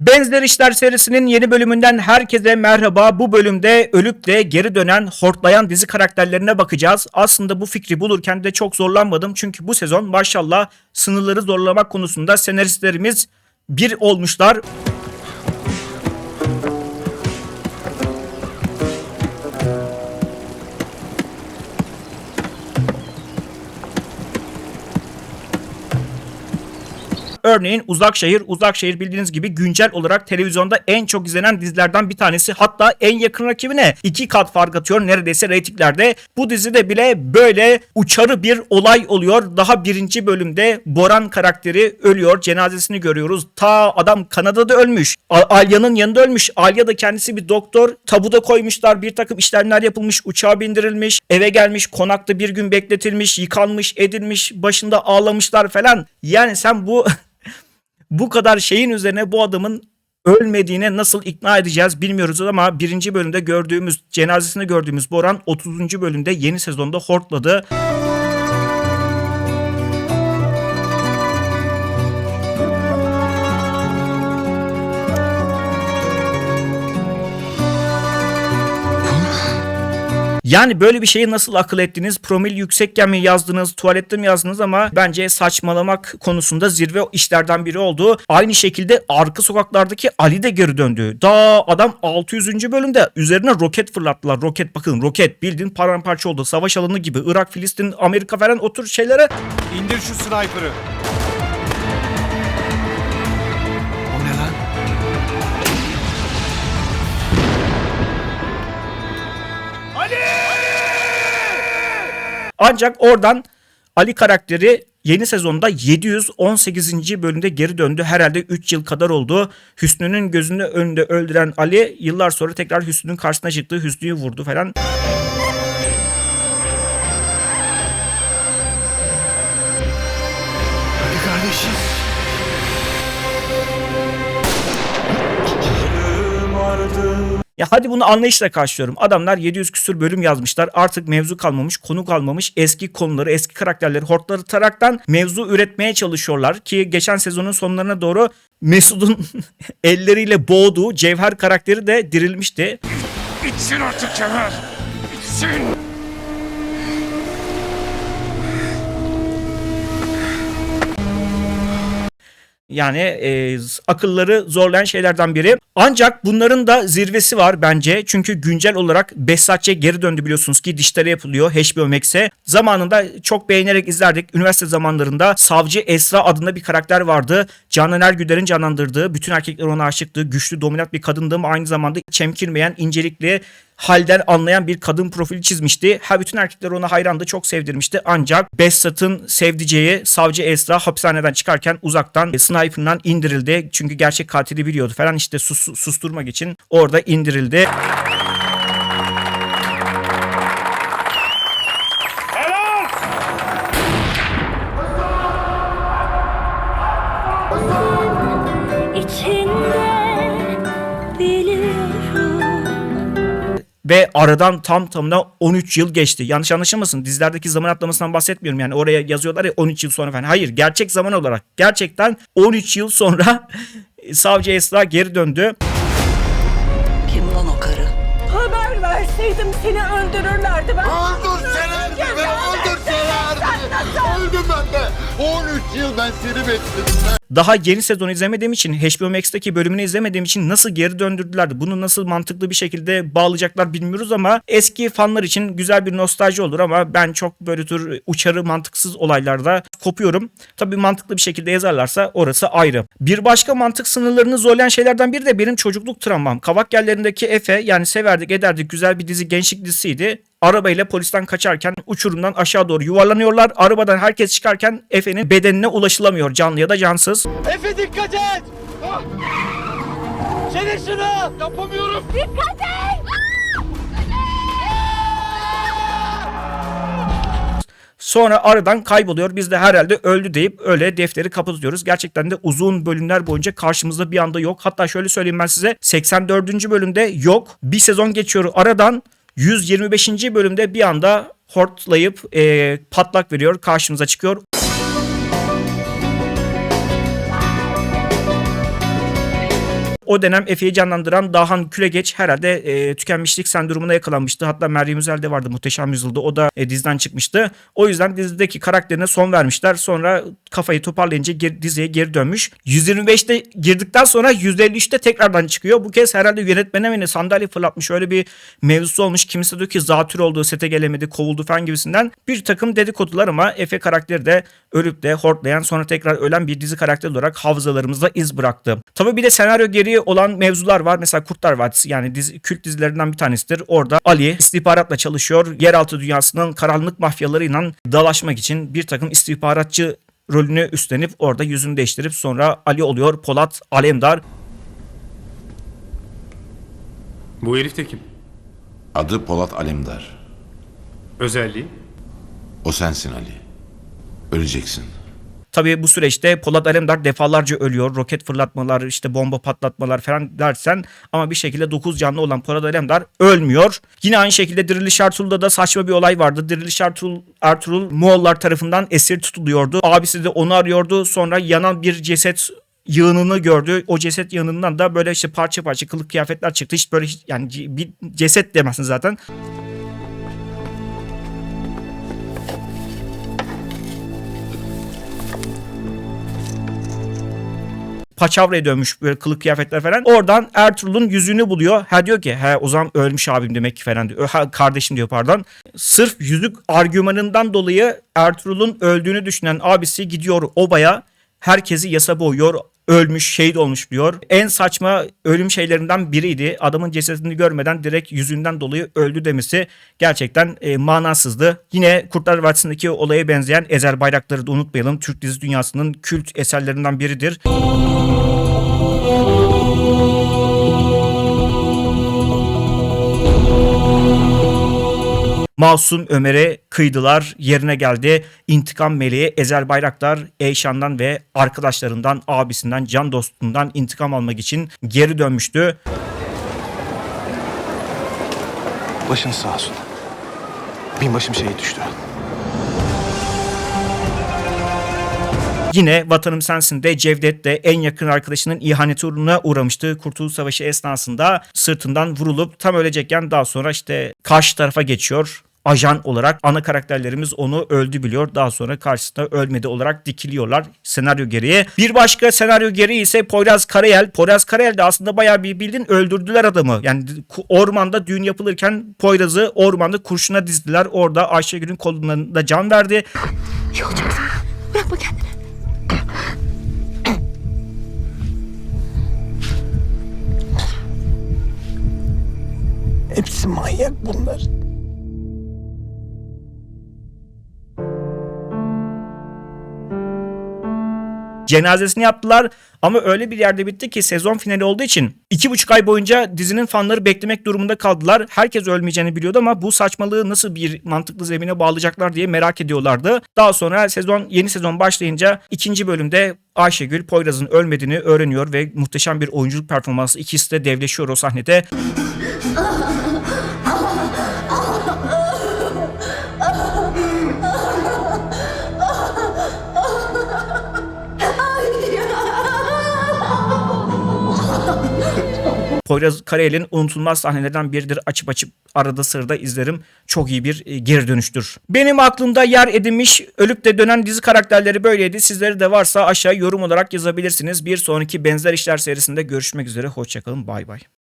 Benzer İşler serisinin yeni bölümünden herkese merhaba. Bu bölümde ölüp de geri dönen hortlayan dizi karakterlerine bakacağız. Aslında bu fikri bulurken de çok zorlanmadım. Çünkü bu sezon maşallah sınırları zorlamak konusunda senaristlerimiz bir olmuşlar. Örneğin Uzakşehir. Uzakşehir bildiğiniz gibi güncel olarak televizyonda en çok izlenen dizilerden bir tanesi. Hatta en yakın rakibine iki kat fark atıyor neredeyse reytinglerde. Bu dizide bile böyle uçarı bir olay oluyor. Daha birinci bölümde Boran karakteri ölüyor. Cenazesini görüyoruz. Ta adam Kanada'da ölmüş. Alya'nın yanında ölmüş. Alya da kendisi bir doktor. Tabuda koymuşlar. Bir takım işlemler yapılmış. Uçağa bindirilmiş. Eve gelmiş. Konakta bir gün bekletilmiş. Yıkanmış, edilmiş. Başında ağlamışlar falan. Yani sen bu bu kadar şeyin üzerine bu adamın ölmediğine nasıl ikna edeceğiz bilmiyoruz ama birinci bölümde gördüğümüz cenazesini gördüğümüz Boran 30. bölümde yeni sezonda hortladı. Yani böyle bir şeyi nasıl akıl ettiniz? Promil yüksekken mi yazdınız, tuvalette mi yazdınız ama bence saçmalamak konusunda zirve işlerden biri oldu. Aynı şekilde arka sokaklardaki Ali de geri döndü. Daha adam 600. bölümde üzerine roket fırlattılar. Roket bakın roket bildiğin paramparça oldu. Savaş alanı gibi Irak, Filistin, Amerika falan o tür şeylere İndir şu sniper'ı. Ancak oradan Ali karakteri yeni sezonda 718. bölümde geri döndü. Herhalde 3 yıl kadar oldu. Hüsnü'nün gözünü önünde öldüren Ali yıllar sonra tekrar Hüsnü'nün karşısına çıktı. Hüsnü'yü vurdu falan. Hadi kardeşim. Ya hadi bunu anlayışla karşılıyorum. Adamlar 700 küsür bölüm yazmışlar. Artık mevzu kalmamış, konu kalmamış. Eski konuları, eski karakterleri hortları taraktan mevzu üretmeye çalışıyorlar. Ki geçen sezonun sonlarına doğru Mesut'un elleriyle boğduğu Cevher karakteri de dirilmişti. Bitsin artık Cevher. Bitsin. Yani e, akılları zorlayan şeylerden biri. Ancak bunların da zirvesi var bence. Çünkü güncel olarak Behzatçı'ya geri döndü biliyorsunuz ki dişleri yapılıyor HBO Max'e. Zamanında çok beğenerek izlerdik. Üniversite zamanlarında Savcı Esra adında bir karakter vardı. Canan Ergüder'in canlandırdığı, bütün erkekler ona aşıktı. Güçlü, dominant bir kadındı ama aynı zamanda çemkirmeyen, incelikli, halden anlayan bir kadın profili çizmişti. Ha bütün erkekler ona hayrandı, çok sevdirmişti. Ancak Behzat'ın sevdiceği Savcı Esra hapishaneden çıkarken uzaktan e, sniper'ından indirildi. Çünkü gerçek katili biliyordu falan işte sus- susturmak için orada indirildi. Ve aradan tam tamına 13 yıl geçti. Yanlış anlaşılmasın. Dizilerdeki zaman atlamasından bahsetmiyorum. Yani oraya yazıyorlar ya 13 yıl sonra falan. Hayır gerçek zaman olarak. Gerçekten 13 yıl sonra Savcı Esra geri döndü. Kim lan o karı? Haber verseydim seni öldürürlerdi ben. Öldürselerdi be, öldürselerdi. Öldüm ben de. 13 yıl ben seni bekledim be. Daha yeni sezonu izlemediğim için HBO Max'teki bölümünü izlemediğim için nasıl geri döndürdüler bunu nasıl mantıklı bir şekilde bağlayacaklar bilmiyoruz ama eski fanlar için güzel bir nostalji olur ama ben çok böyle tür uçarı mantıksız olaylarda kopuyorum. Tabii mantıklı bir şekilde yazarlarsa orası ayrı. Bir başka mantık sınırlarını zorlayan şeylerden biri de benim çocukluk travmam. Kavak yerlerindeki Efe yani severdik ederdik güzel bir dizi gençlik dizisiydi. Arabayla polisten kaçarken uçurumdan aşağı doğru yuvarlanıyorlar. Arabadan herkes çıkarken Efe'nin bedenine ulaşılamıyor canlı ya da cansız. Efe dikkat et. Çevir şunu. Yapamıyorum. Dikkat et! Sonra aradan kayboluyor. Biz de herhalde öldü deyip öyle defteri kapatıyoruz. Gerçekten de uzun bölümler boyunca karşımızda bir anda yok. Hatta şöyle söyleyeyim ben size 84. bölümde yok. Bir sezon geçiyor aradan 125. bölümde bir anda hortlayıp e, patlak veriyor. Karşımıza çıkıyor. O dönem Efe'yi canlandıran Dahan Külegeç herhalde e, tükenmişlik sendromuna yakalanmıştı. Hatta Meryem Üzel de vardı Muhteşem Yüzyıl'da. O da e, diziden çıkmıştı. O yüzden dizideki karakterine son vermişler. Sonra kafayı toparlayınca geri- diziye geri dönmüş. 125'te girdikten sonra 153'te tekrardan çıkıyor. Bu kez herhalde yönetmene mi sandalye fırlatmış. Öyle bir mevzusu olmuş. Kimisi diyor ki zatür olduğu sete gelemedi, kovuldu falan gibisinden. Bir takım dedikodular ama Efe karakteri de ölüp de hortlayan sonra tekrar ölen bir dizi karakteri olarak hafızalarımızda iz bıraktı. Tabii bir de senaryo geriye olan mevzular var. Mesela Kurtlar Vadisi yani dizi, kült dizilerinden bir tanesidir. Orada Ali istihbaratla çalışıyor. Yeraltı dünyasının karanlık mafyalarıyla dalaşmak için bir takım istihbaratçı rolünü üstlenip orada yüzünü değiştirip sonra Ali oluyor. Polat Alemdar. Bu herif de kim? Adı Polat Alemdar. Özelliği? O sensin Ali. Öleceksin. Tabii bu süreçte Polat Alemdar defalarca ölüyor. Roket fırlatmalar, işte bomba patlatmalar falan dersen ama bir şekilde 9 canlı olan Polat Alemdar ölmüyor. Yine aynı şekilde Diriliş Ertuğrul'da da saçma bir olay vardı. Diriliş Ertuğrul, Ertuğrul Moğollar tarafından esir tutuluyordu. Abisi de onu arıyordu. Sonra yanan bir ceset yığınını gördü. O ceset yığınından da böyle işte parça parça kılık kıyafetler çıktı. Hiç böyle yani bir ceset demezsin zaten. Paçavraya dönmüş böyle kılık kıyafetler falan. Oradan Ertuğrul'un yüzüğünü buluyor. Ha diyor ki he o zaman ölmüş abim demek ki falan diyor. Ha, kardeşim diyor pardon. Sırf yüzük argümanından dolayı Ertuğrul'un öldüğünü düşünen abisi gidiyor obaya. Herkesi yasa boyuyor. Ölmüş, şehit olmuş diyor. En saçma ölüm şeylerinden biriydi. Adamın cesedini görmeden direkt yüzünden dolayı öldü demesi gerçekten e, manasızdı. Yine Kurtlar Vadisi'ndeki olaya benzeyen Ezel Bayrakları da unutmayalım. Türk dizi dünyasının kült eserlerinden biridir. Masum Ömer'e kıydılar, yerine geldi. İntikam meleği Ezel Bayraktar, Eyşan'dan ve arkadaşlarından, abisinden, can dostundan intikam almak için geri dönmüştü. Başın sağ olsun. Binbaşım şehit düştü. Yine Vatanım Sensin de Cevdet de en yakın arkadaşının ihaneti uğruna uğramıştı. Kurtuluş Savaşı esnasında sırtından vurulup tam ölecekken daha sonra işte karşı tarafa geçiyor. Ajan olarak ana karakterlerimiz onu öldü biliyor. Daha sonra karşısında ölmedi olarak dikiliyorlar senaryo gereği. Bir başka senaryo gereği ise Poyraz Karayel. Poyraz Karayel de aslında bayağı bir bildiğin öldürdüler adamı. Yani ormanda düğün yapılırken Poyraz'ı ormanda kurşuna dizdiler. Orada Ayşegül'ün kolunda can verdi. İyi olacaksın. Bırakma kendini. Hepsi manyak bunlar. Cenazesini yaptılar ama öyle bir yerde bitti ki sezon finali olduğu için iki buçuk ay boyunca dizinin fanları beklemek durumunda kaldılar. Herkes ölmeyeceğini biliyordu ama bu saçmalığı nasıl bir mantıklı zemine bağlayacaklar diye merak ediyorlardı. Daha sonra sezon yeni sezon başlayınca ikinci bölümde Ayşegül Poyraz'ın ölmediğini öğreniyor ve muhteşem bir oyunculuk performansı ikisi de devleşiyor o sahnede. Poyraz Karayel'in unutulmaz sahnelerden biridir. Açıp açıp arada sırada izlerim. Çok iyi bir e, geri dönüştür. Benim aklımda yer edinmiş ölüp de dönen dizi karakterleri böyleydi. Sizleri de varsa aşağı yorum olarak yazabilirsiniz. Bir sonraki benzer işler serisinde görüşmek üzere. Hoşçakalın. Bay bay.